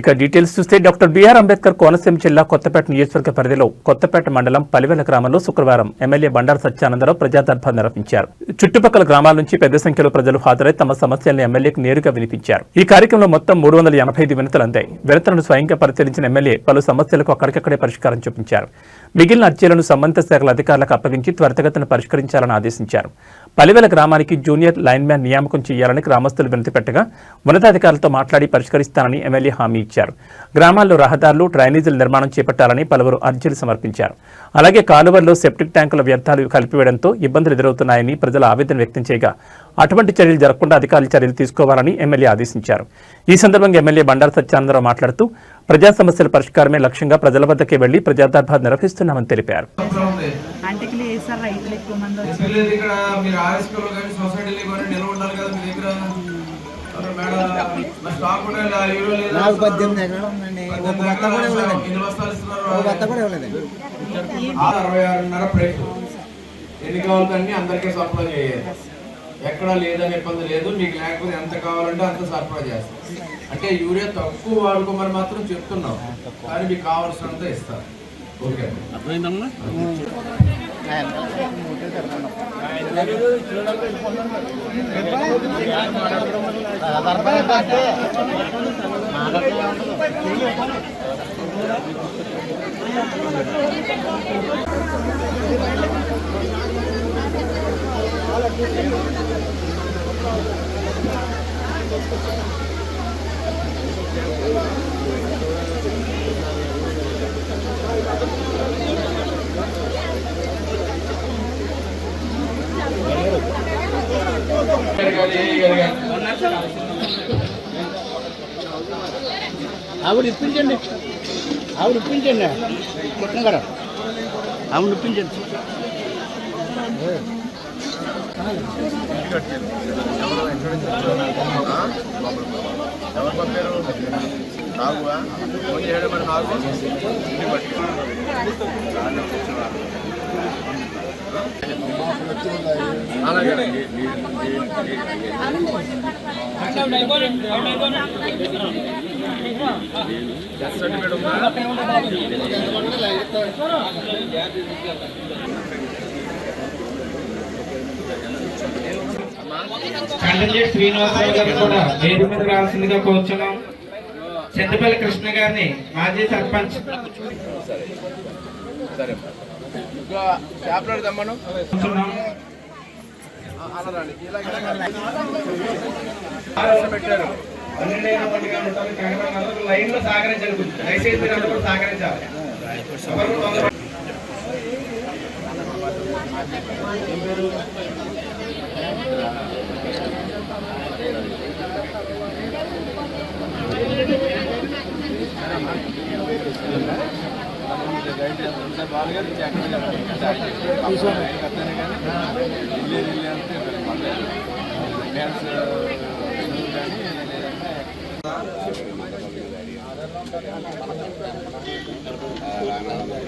ఇక డీటెయిల్స్ చూస్తే doctor BR Ambedkar Konaseema జిల్లా కొత్తపేట నియోజకవర్గ పరిధిలో కొత్తపేట మండలం పలివెల గ్రామంలో శుక్రవారం ఎమ్మెల్యే బండారు సత్యానందరావు ప్రజాదర్భ నిర్వహించారు. చుట్టుపక్కల గ్రామాల నుంచి పెద్ద సంఖ్యలో ప్రజలు హాజరై తమ సమస్యలను ఎమ్మెల్యేకు నేరుగా వినిపించారు. ఈ కార్యక్రమంలో మొత్తం మూడు వందల ఎనభై ఐదు వినతులు అందాయి. వినతులను స్వయంగా పరిశీలించిన ఎమ్మెల్యే పలు సమస్యలకు అక్కడికక్కడే పరిష్కారం చూపించారు. మిగిలిన అర్జీలను సంబంధిత శాఖల అధికారులకు అప్పగించి త్వరితగతిన పరిష్కరించాలని ఆదేశించారు. పలివెల గ్రామానికి జూనియర్ లైన్మ్యాన్ నియామకం చేయాలని గ్రామస్తులు వినతి పెట్టగా ఉన్నతాధికారులతో మాట్లాడి పరిష్కరిస్తానని ఎమ్మెల్యే హామీ ఇచ్చారు. గ్రామాల్లో రహదారులు డ్రైనేజీల నిర్మాణం చేపట్టాలని పలువురు అర్జీలు సమర్పించారు. అలాగే కాలువల్లో సెప్టిక్ ట్యాంకుల వ్యర్థాలు కలిపివేయడంతో ఇబ్బందులు ఎదురవుతున్నాయని ప్రజలు ఆవేదన వ్యక్తం చేయగా అటువంటి చర్యలు జరగకుండా అధికారులు చర్యలు తీసుకోవాలని ఎమ్మెల్యే ఆదేశించారు. ఈ సందర్భంగా ఎమ్మెల్యే బండారు సత్యానందరావు మాట్లాడుతూ ప్రజా సమస్యల పరిష్కారమే లక్ష్యంగా ప్రజల వద్దకే వెళ్ళి ప్రజాదర్భా నిర్వహిస్తున్నామని తెలిపారు. నాకు పద్దెనిమిది ఎకరాలు ఉందండి. ఒక బత్త కూడా ఇవ్వలేదండి. ఎన్ని బస్తాలు ఇస్తున్నారు? ఒక బత్త కూడా ఇవ్వలేదండి. ఆ అరవై ఆరున్నర ప్లేట్ ఎన్ని కావాలంటే అందరికీ సప్లై చేయాలి. ఎక్కడా లేదని ఇబ్బంది లేదు. మీకు లేకపోతే ఎంత కావాలంటే అంత సరఫరా చేస్తాం. అంటే యూరియా తక్కువ వాడుకోమని మాత్రం చెప్తున్నాం. కానీ మీకు కావాల్సినంత ఇస్తారు. ఓకే. ఆవిడ ఇప్పించండి ఆవిడ ఇప్పించండి కొట్టిన గారు ఆవిడ ఇప్పించండి ఎవరు పంపారు నాగువా ఫోన్ చేయడం మరి నాకు అలాగే సర్టిఫికేట్ ఉందా కంటంజెట్ శ్రీనివాసరావు గారు కూడా వేదిక మీద రావాల్సిందిగా కోరుచున్నాం. చింతపల్లి కృష్ణ గారిని మాజీ సర్పంచ్. సరే కనబడిన అందరూ లైన్లో సహకరించాలి దయచేసి మీరు అందరూ కూడా సహకరించాలి ఎవరు తొందర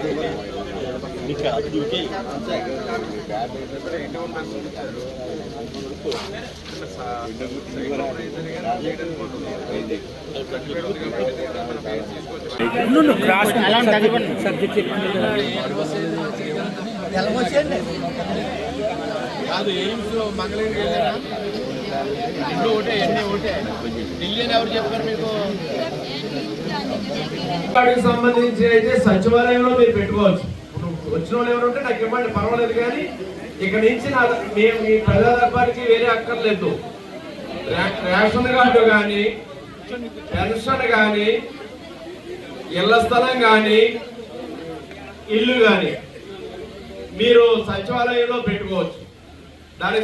కాదు ఎయిమ్స్ మంగళగిరికి వెళ్ళారా? ఇప్పుడు ఒకటే ఎన్ని ఒకటే ఢిల్లీ అని ఎవరు చెప్పారు మీకు? సంబంధించి అయితే సచివాలయంలో మీరు పెట్టుకోవచ్చు. వచ్చిన వాళ్ళు ఎవరు ఉంటే నాకు ఇవ్వండి పర్వాలేదు కానీ ఇక్కడ నుంచి నా మేము మీ ప్రజా దర్బారికి వేరే అక్కర్లేదు. రేషన్ కార్డు కానీ పెన్షన్ కానీ ఇళ్ళ స్థలం కానీ ఇల్లు కానీ మీరు సచివాలయంలో పెట్టుకోవచ్చు.